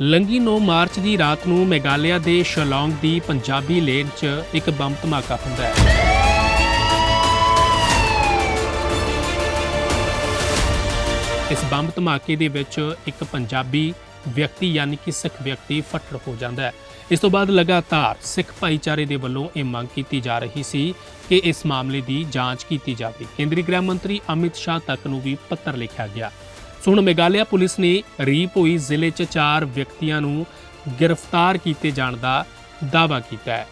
ਲੰਗੀ 9 March ਦੀ ਰਾਤ ਨੂੰ ਮੇਘਾਲਿਆ ਦੇ ਸ਼ਿਲੌਂਗ ਦੀ ਪੰਜਾਬੀ ਲੇਨ 'ਚ ਇੱਕ ਬੰਬ ਧਮਾਕਾ ਹੁੰਦਾ ਹੈ। ਇਸ ਬੰਬ ਧਮਾਕੇ ਦੇ ਵਿੱਚ ਇੱਕ ਪੰਜਾਬੀ ਵਿਅਕਤੀ ਯਾਨੀ ਕਿ ਸਿੱਖ ਵਿਅਕਤੀ ਫੱਟੜ ਹੋ ਜਾਂਦਾ ਹੈ। ਇਸ ਤੋਂ ਬਾਅਦ ਲਗਾਤਾਰ ਸਿੱਖ ਭਾਈਚਾਰੇ ਦੇ ਵੱਲੋਂ ਇਹ ਮੰਗ ਕੀਤੀ ਜਾ ਰਹੀ ਸੀ ਕਿ ਇਸ ਮਾਮਲੇ ਦੀ ਜਾਂਚ ਕੀਤੀ ਜਾਵੇ। ਕੇਂਦਰੀ ਗ੍ਰਹਿ ਮੰਤਰੀ ਅਮਿਤ ਸ਼ਾਹ ਤੱਕ ਨੂੰ ਵੀ ਪੱਤਰ ਲਿਖਿਆ ਗਿਆ। ਸੋ ਹੁਣ ਮੇਘਾਲਿਆ ਪੁਲਿਸ ਨੇ ਰੀਪ ਹੋਈ ਜ਼ਿਲ੍ਹੇ 'ਚ ਚਾਰ ਵਿਅਕਤੀਆਂ ਨੂੰ ਗ੍ਰਿਫਤਾਰ ਕੀਤੇ ਜਾਣ ਦਾ ਦਾਅਵਾ ਕੀਤਾ ਹੈ।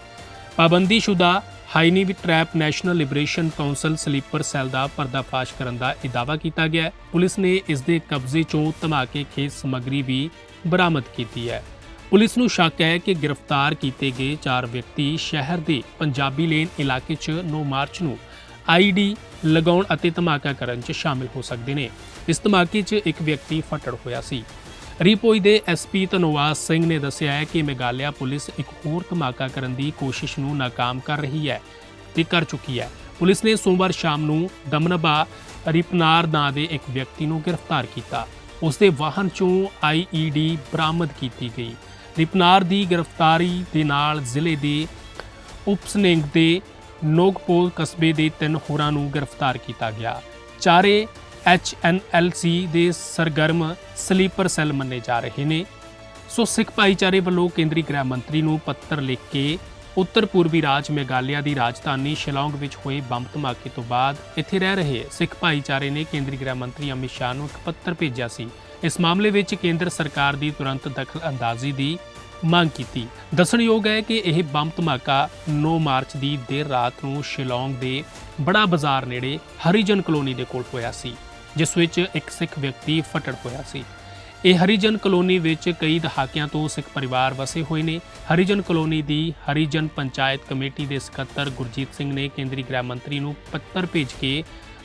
ਪਾਬੰਦੀਸ਼ੁਦਾ Hynniewtrep national liberation council sleeper cell ਦਾ ਪਰਦਾਫਾਸ਼ ਕਰਨ ਦਾ ਇਹ ਦਾਅਵਾ ਕੀਤਾ ਗਿਆ ਹੈ। ਪੁਲਿਸ ਨੇ ਇਸ ਦੇ ਕਬਜ਼ੇ 'ਚੋਂ ਧਮਾਕੇ ਖੇਤ ਸਮੱਗਰੀ ਵੀ ਬਰਾਮਦ ਕੀਤੀ ਹੈ। ਪੁਲਿਸ ਨੂੰ ਸ਼ੱਕ ਹੈ ਕਿ ਗ੍ਰਿਫਤਾਰ ਕੀਤੇ ਗਏ ਚਾਰ ਵਿਅਕਤੀ ਸ਼ਹਿਰ ਦੇ ਪੰਜਾਬੀ ਲੇਨ ਇਲਾਕੇ 'ਚ 9 ਮਾਰਚ ਨੂੰ ਆਈਡੀ ਲਗਾਉਣ ਅਤੇ ਧਮਾਕਾ ਕਰਨ 'ਚ ਸ਼ਾਮਿਲ ਹੋ ਸਕਦੇ ਨੇ। ਇਸ ਧਮਾਕੇ 'ਚ ਇੱਕ ਵਿਅਕਤੀ ਫੱਟੜ ਹੋਇਆ ਸੀ। ਰਿਪੋਈ ਦੇ ਐਸਪੀ ਧਨਵਾਸ ਸਿੰਘ ਨੇ ਦੱਸਿਆ ਹੈ ਕਿ ਮੇਘਾਲਿਆ ਪੁਲਿਸ ਇੱਕ ਹੋਰ ਧਮਾਕਾ ਕਰਨ ਦੀ ਕੋਸ਼ਿਸ਼ ਨੂੰ ਨਾਕਾਮ ਕਰ ਰਹੀ ਹੈ ਤੇ ਕਰ ਚੁੱਕੀ ਹੈ। ਪੁਲਿਸ ਨੇ ਸੋਮਵਾਰ ਸ਼ਾਮ ਨੂੰ ਦਮਨਬਾ ਰਿਪਨਾਰ ਨਾਂ ਦੇ ਇੱਕ ਵਿਅਕਤੀ ਨੂੰ ਗ੍ਰਿਫਤਾਰ ਕੀਤਾ। ਉਸ ਦੇ ਵਾਹਨ 'ਚੋਂ ਆਈਈਡੀ ਬਰਾਮਦ ਕੀਤੀ ਗਈ। ਰਿਪਨਾਰ ਦੀ ਗ੍ਰਿਫਤਾਰੀ ਦੇ ਨਾਲ ਜ਼ਿਲ੍ਹੇ ਦੇ ਉਪਸਨਿੰਗ ਦੇ ਨੋਗਪੋਲ ਕਸਬੇ ਦੇ ਤਿੰਨ ਹੋਰਾਂ ਨੂੰ ਗ੍ਰਿਫਤਾਰ ਕੀਤਾ ਗਿਆ। ਚਾਰੇ ਐਚਐਨਐਲਸੀ ਦੇ ਸਰਗਰਮ ਸਲੀਪਰ ਸੈੱਲ ਮੰਨੇ ਜਾ ਰਹੇ ਨੇ। ਸੋ ਸਿੱਖ ਭਾਈਚਾਰੇ ਵੱਲੋਂ ਕੇਂਦਰੀ ਗ੍ਰਹਿ ਮੰਤਰੀ ਨੂੰ ਪੱਤਰ ਲਿਖ ਕੇ ਉੱਤਰ ਪੂਰਬੀ ਰਾਜ ਮੇਘਾਲਿਆ ਦੀ ਰਾਜਧਾਨੀ ਸ਼ਿਲੌਂਗ ਵਿੱਚ ਹੋਏ ਬੰਬ ਧਮਾਕੇ ਤੋਂ ਬਾਅਦ ਇੱਥੇ ਰਹਿ ਰਹੇ ਸਿੱਖ ਭਾਈਚਾਰੇ ਨੇ ਕੇਂਦਰੀ ਗ੍ਰਹਿ ਮੰਤਰੀ ਅਮਿਤ ਸ਼ਾਹ ਨੂੰ ਇੱਕ ਪੱਤਰ ਭੇਜਿਆ ਸੀ। ਇਸ ਮਾਮਲੇ ਵਿੱਚ ਕੇਂਦਰ ਸਰਕਾਰ ਦੀ ਤੁਰੰਤ ਦਖਲ ਅੰਦਾਜ਼ੀ ਦੀ ਮੰਗ ਕੀਤੀ। ਦੱਸਣਯੋਗ ਹੈ ਕਿ ਇਹ ਬੰਬ ਧਮਾਕਾ 9 ਮਾਰਚ ਦੀ ਦੇਰ ਰਾਤ ਨੂੰ ਸ਼ਿਲੌਂਗ ਦੇ ਬੜਾ ਬਾਜ਼ਾਰ ਨੇੜੇ ਹਰੀਜਨ ਕਲੋਨੀ ਦੇ ਕੋਲ ਹੋਇਆ ਸੀ, ਜਿਸ ਵਿੱਚ ਇੱਕ ਸਿੱਖ ਵਿਅਕਤੀ ਫਟੜ ਹੋਇਆ ਸੀ। ਇਹ ਹਰੀਜਨ ਕਲੋਨੀ ਵਿੱਚ ਕਈ ਦਹਾਕਿਆਂ ਤੋਂ ਸਿੱਖ ਪਰਿਵਾਰ ਵਸੇ ਹੋਏ ਨੇ। ਹਰੀਜਨ ਕਲੋਨੀ ਦੀ ਹਰੀਜਨ ਪੰਚਾਇਤ ਕਮੇਟੀ ਦੇ ਸਕੱਤਰ ਗੁਰਜੀਤ ਸਿੰਘ ਨੇ ਕੇਂਦਰੀ ਗ੍ਰਹਿ ਮੰਤਰੀ ਨੂੰ ਪੱਤਰ ਭੇਜ ਕੇ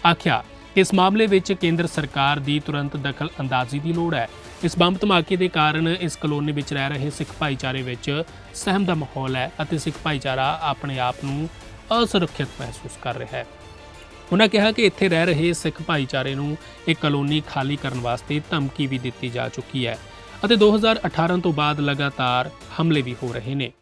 ਆਖਿਆ ਇਸ ਮਾਮਲੇ ਵਿੱਚ ਕੇਂਦਰ ਸਰਕਾਰ ਦੀ ਤੁਰੰਤ ਦਖਲ ਅੰਦਾਜ਼ੀ ਦੀ ਲੋੜ ਹੈ। ਇਸ ਬੰਬ ਧਮਾਕੇ ਦੇ ਕਾਰਨ ਇਸ ਕਲੋਨੀ ਵਿੱਚ ਰਹਿ ਰਹੇ ਸਿੱਖ ਭਾਈਚਾਰੇ ਵਿੱਚ ਸਹਿਮ ਦਾ ਮਾਹੌਲ ਹੈ ਅਤੇ ਸਿੱਖ ਭਾਈਚਾਰਾ ਆਪਣੇ ਆਪ ਨੂੰ ਅਸੁਰੱਖਿਅਤ ਮਹਿਸੂਸ ਕਰ ਰਿਹਾ ਹੈ। ਉਹਨਾਂ ਕਿਹਾ ਕਿ ਇੱਥੇ ਰਹਿ ਰਹੇ ਸਿੱਖ ਭਾਈਚਾਰੇ ਨੂੰ ਇਹ ਕਲੋਨੀ ਖਾਲੀ ਕਰਨ ਵਾਸਤੇ ਧਮਕੀ ਵੀ ਦਿੱਤੀ ਜਾ ਚੁੱਕੀ ਹੈ ਅਤੇ 2018 ਤੋਂ ਬਾਅਦ ਲਗਾਤਾਰ ਹਮਲੇ ਵੀ ਹੋ ਰਹੇ ਨੇ।